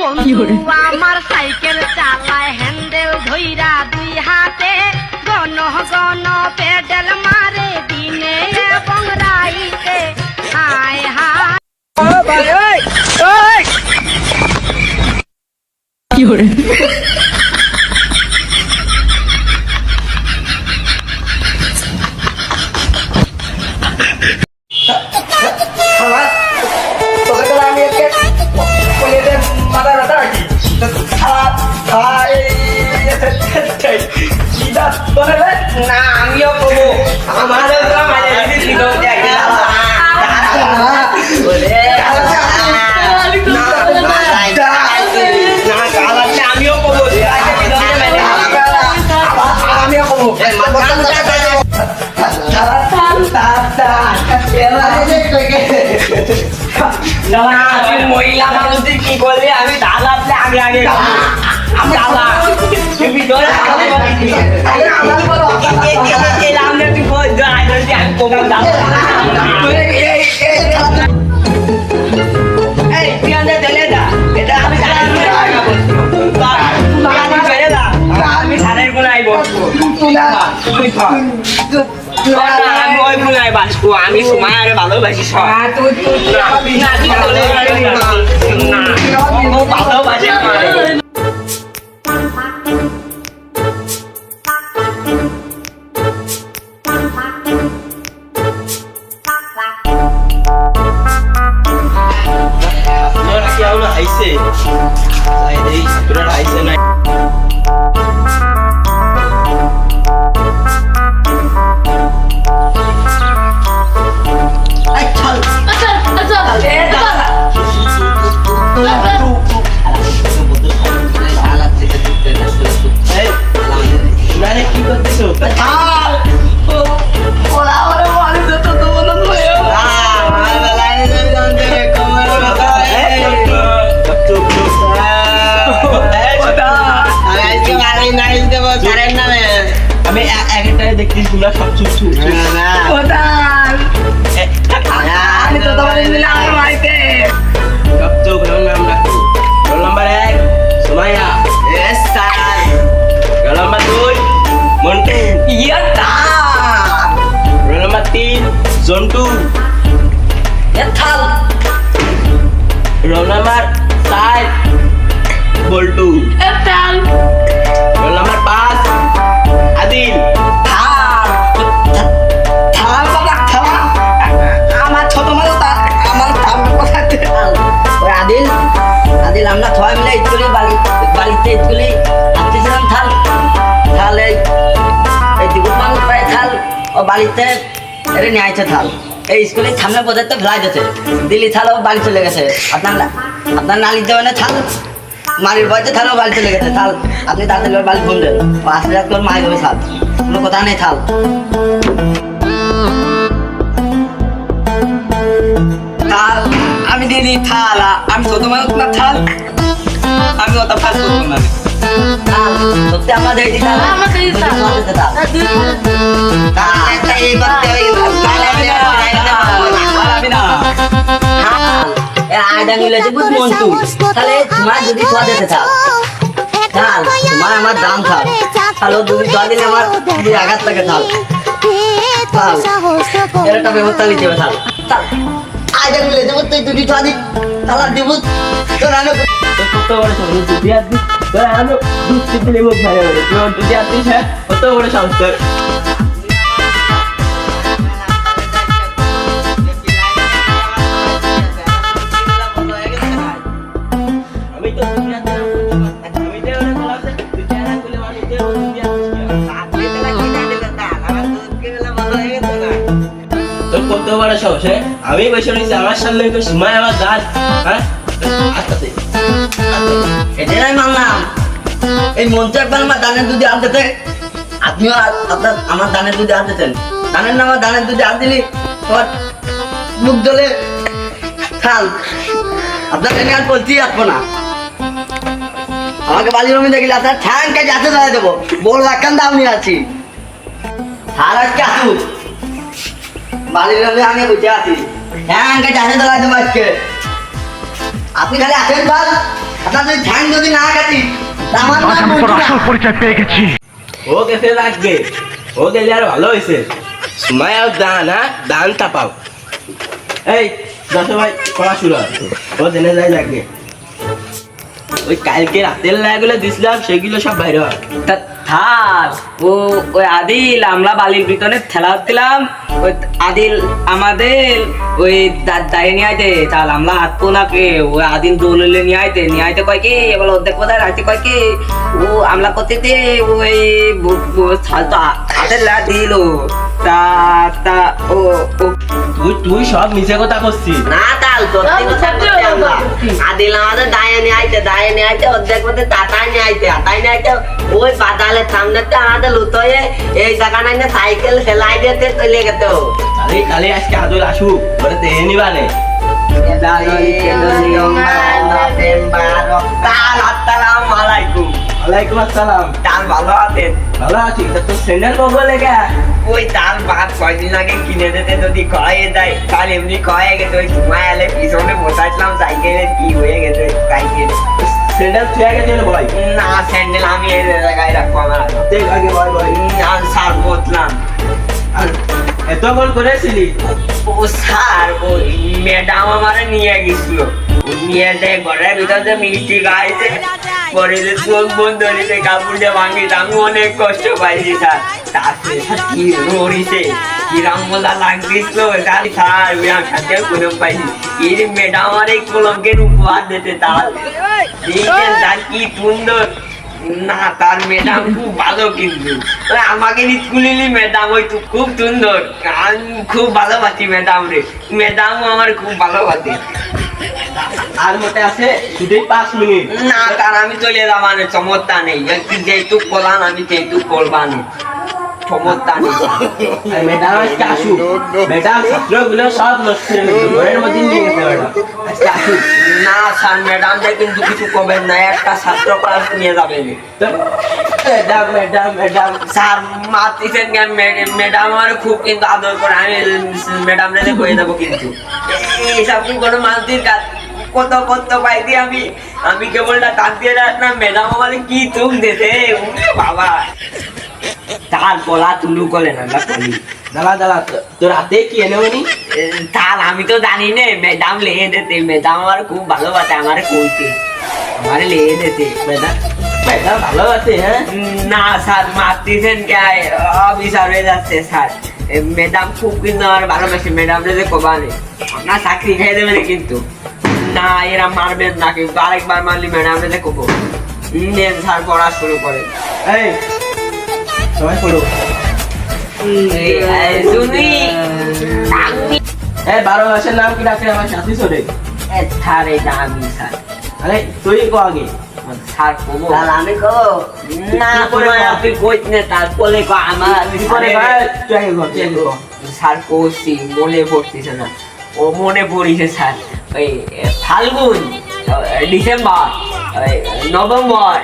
বন্ধু আমার সাইকেল চালায় হ্যান্ডেল ধইরা দুই হাতে। গন গন পেডেল মারে দিনে এবং রাইতে। হায় হায়। খাবার মহিলা মানুষ কি করলে আমি দাদা আগে আগে আমি দাদা তুমি তুই আমি তুই সারের কোন আইব আমি আমি সময় আরে ভালোবাসি ভালোবাসে না Ahora que habla চার বল্টু রোল নাম্বার পাঁচ আদিল আদিল আদিল আমরা সবাই মিলে স্কুলে বাড়ি বাড়িতে স্কুলে আসতেছিলাম থাল। থাল এই দিগুত মানুষ প্রায় থাল। ও বাড়িতে এরে নিয়ে আইছে থাল। এই স্কুলের সামনে বোঝাতে তো ফ্লাই যাচ্ছে দিল্লি থাল ও বাড়ি চলে গেছে। আপনার আপনার নালির দেওয়ানে থাল মারির বয়সে থাল ও বাড়ি চলে গেছে থাল আপনি ওর বাড়ি ফোন ও আসলে তোর মায়ের হবে থাল কোনো কথা নেই থাল আমি দিয়ে দিই থাল আমি ছোট মানুষ থাল আমি অত ফাঁস করব না সত্যি হবে, আয়দা মিলেছে বুঝ মন্টু তাহলে তোমার যদি দিতে তোমার আমার দাম থাল তাহলে যদি থোয়া দিলে আমার দুই আঘাত লাগে এর একটা ব্যবস্থা নিতে হবে আয়দা মিলে দেবো তুই দুটি দি তাহলে দিব। তোর আনো কত বড় সংস্কার হ্যাঁ? কত বড় সাহস আমি আমার সামনে তো আমার হ্যাঁ? এটাই মানলাম। এই একবার আমার দানের দুধে হাত দিতে। আপনিও আপনার আমার দানের দুধে হাত দিতেন। দানের না আমার দানের দুধে হাত দিলি, তোমার মুখ আপনার এনে আর আসব না। আমাকে বালি রমি দেখলে আপনার ঠ্যাং কাজে হাতে দেবো। বড় লাখান দাম নিয়ে আছি। আর আজকে আসুক। বালির রমি আমি বুঝে আছি। দেবো আজকে আপনি খালি আসেন বাস তুই ঠ্যাং যদি না কাটিস আমার নাম আমি তোর বলছি না। আসল পরিচয় পেয়ে গেছি। ও গেছে লাগবে। ও গেলে আর ভালো হয়েছে সময় আর দান হ্যাঁ? এই দশ ভাই পড়া শুরু হয়। ও জেনে যায় লাগবে। ওই কালকে রাতের লাগাগুলো দিছিলাম সেগুলো সব বাইরে হয়। তা- থাক। ও, ওই আদিল, আমরা বালির ভিতরে ঠেলা দিলাম ওই আদিল আমাদের, ওই দাঁড়িয়ে নিয়ে আইতে। তাহলে আমরা হাত নাকে? ওই আদিল দৌড়লে নিয়ে আইতে। নিয়ে আইতে কয় কি? এবার অর্ধেক কোথায় রাখতে কয় কি? ও, আমরা করতে ওই হাতের লা দিল। তা তা ও ও। তুই তুই সব মিছে কথা করছিস। না তাল সত্যি কথা বলছি আমরা। আদিল আমাদের দায়ে নিয়ে আইতে দায়ে নিয়ে আইতে অর্ধেক মধ্যে তাতায় নিয়ে আইতে তাতায় নিয়ে আইতে ওই বাদালের সামনে আমাদের লুতোয়ে এই জায়গা নাই সাইকেল সেলাই দিতে চলে গেত তাহলে তাহলে আজকে আদর আসুক বলে তো নিবানে। ওয়ালাইকুম আসসালাম। তাল ভালো আছেন? ভালো আছি। তা লেগে ওই তাল ভাত কয়দিন আগে কিনে দিতে যদি কয়ে দেয় তাহলে এমনি কয়ে গেছে ওই সময় এলে পিছনে বসাইছিলাম সাইকেলে কি হয়ে গেছে সাইকেল। স্যান্ডেল তুই গেছে ভয়? না স্যান্ডেল আমি এই জায়গায় রাখব আমার। আগে ভয় ভয়। আর সার বদলাম। এত গোল করেছিলি? ও স্যার ওই ম্যাডাম আমারে নিয়ে গেছিল। নিয়ে যায় ঘরের ভিতরে মিষ্টি গাইছে পরে যে চোখ বন্ধ হয়েছে কাপড়টা ভাঙি আমি অনেক কষ্ট পাইছি স্যার। তারপরে স্যার কি রড়িছে কিরাম মজা লাগতেছিল? স্যার স্যার বিরাম সাথে কোনো পাইনি এই ম্যাডাম আমার এই কলঙ্কের উপহার দিতে তার। দেখেন স্যার কি সুন্দর। না তার ম্যাডাম খুব ভালো কিন্তু। আমাকে স্কুলিলি ম্যাডাম ওই তো খুব সুন্দর। আমি খুব ভালোবাসি ম্যাডাম রে। ম্যাডাম আমার খুব ভালোবাসে। আর আছে পাঁচ মিনিট। না আমি চলে যাবানে চমৎতা নেই। একটু যেটুক আমি সেইটুক করবানে চমৎতা নেই। ম্যাডাম আজকে আসুক। ম্যাডাম ছাত্রগুলো সব নষ্ট ঘরের মধ্যে নিয়ে গেছে ম্যাডাম না স্যার ম্যাডাম কিন্তু কিছু করবেন না একটা ছাত্র ক্লাস নিয়ে যাবেন ম্যাডাম ম্যাডাম ম্যাডাম স্যার মাতিছেন কেন ম্যাডাম আমার খুব কিন্তু আদর করে। আমি ম্যাডাম রে কয়ে দেবো কিন্তু। এইসব কোনো মালতির কাজ? কত কত আমি। আমি রাখলাম ম্যাডাম আমার কি চোখ দিতে বাবা। তার গলা তুলু করে না না তোর হাতে কি এনে তার আমি তো জানি না, ম্যাডাম লেগে দিতে। ম্যাডাম আমার খুব ভালোবাসে, আমার কইতে। আমার লেগে দিতে। ম্যাডাম ম্যাডাম ভালো আছে হ্যাঁ? না, স্যার, মারতেছেন কে অফিসার হয়ে যাচ্ছে, স্যার। ম্যাডাম খুব কিন্তু আমার ভালোবাসে, ম্যাডাম রে কবানে। আপনার চাকরি খেয়ে দেবেন কিন্তু। না এরা মারবেন না কিন্তু। আরেকবার মারলি ম্যাডাম পড়া শুরু করে। এই সবাই পড়ো। শুনি এই বারো মাসের নাম কি ডাকে আমার সাথী চলে স্যার এটা আমি স্যার। আরে তুই কো আগে। স্যার কবো আমি কো। না তোমার আপনি কইত না তারপরে কো আমার করে ভাই তুই আগে স্যার কোসি মনে পড়তেছে না। ও মনে পড়িছে স্যার। ওই ফাল্গুন ডিসেম্বর ওই, নভেম্বর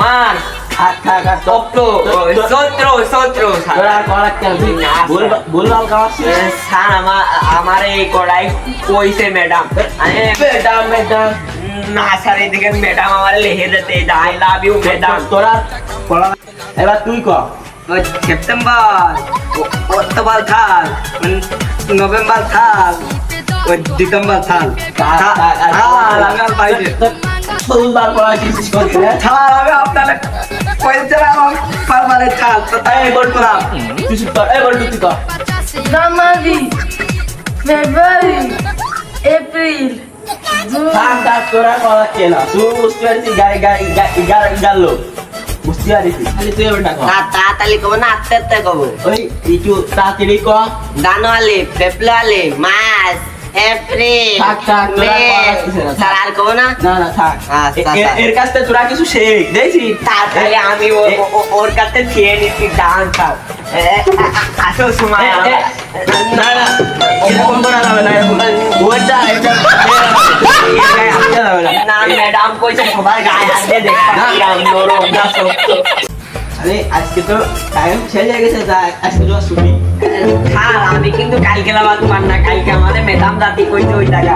মার্চ থাক থাক আমার এই কড়াই কইছে ম্যাডাম। ম্যাডাম ম্যাডাম। না স্যার এদিকে ম্যাডাম আমার লেহে দিতে আই লাভ ইউ ম্যাডাম। তোরা পড়া এবার তুই ওই সেপ্টেম্বর অক্টোবর থাল নভেম্বর থাল ওই ডিসেম্বর থাল থাল আমি আর পাইছি ভুলভাল পড়া কিছু করছিস হ্যাঁ থাল আমি আপনার কইছিলাম পারমানে থাল তো তাই বলছিলাম তুই চুপ কর এই বল তুই কর জানুয়ারি ফেব্রুয়ারি এপ্রিল থাক থাক তোরা করা কেন তুই বুঝতে পারছিস গাড়ি গাড়ি গাড়ি গাড়লো বুঝতে পারছিস খালি তুই এবার ডাকো তাড়াতাড়ি কব না আস্তে আস্তে কব ওই একটু তাড়াতাড়ি কর জানুয়ারি ফেব্রুয়ারি মার্চ থাক, থাক, থাক। থাক আচ্ছা, থাক। এর কাছ থেকে তোরা কিছু শেখ দেখছিস তাড়াতাড়ি আমি ওর কাছে খেয়ে নিচ্ছি ডান স্যার আসো সময় না না এরকম করা যাবে না ওইটা এটা না ম্যাডাম কইছে সবার গায়ে হাত দিয়ে দেখতাম নরম না শক্ত আরে আজকে তো টাইম শেষ হয়ে গেছে যা আজকে তো ছুটি। স্যার আমি কিন্তু কালকে লাবা তোমার না কালকে আমাদের ম্যাডাম দাতি কইতে ওই টাকা।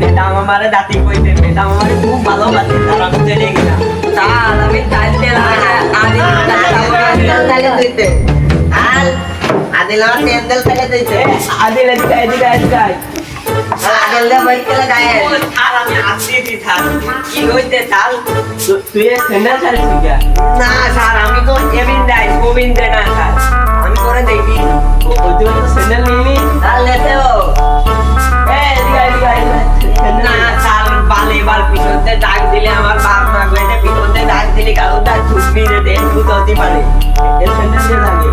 ম্যাডাম আমারে দাতি কইতে ম্যাডাম আমারে খুব ভালো বাতি স্যার আমি চলে গেলাম। স্যার আমি লাগা আদি তাহলে দিতে আর আদিল স্যান্ডেল থেকে দিতে আদিল এদিকে আদিল দে না স্যার আমি তো এমিন দেয় গোবিন্দ না স্যার। আমি করে দেখি। ওই তুই তো স্যান্ডেল নিলি আর লেতে ও এই এদিকে এদিকে এদিকে না স্যার বালে বার পিছনতে ডাক দিলে আমার বাপ মা কইতে পিছনতে ডাক দিলে কারও ডাক ঢুকবি রে দেন ভূত হতে পারে স্যান্ডেল দিয়ে লাগে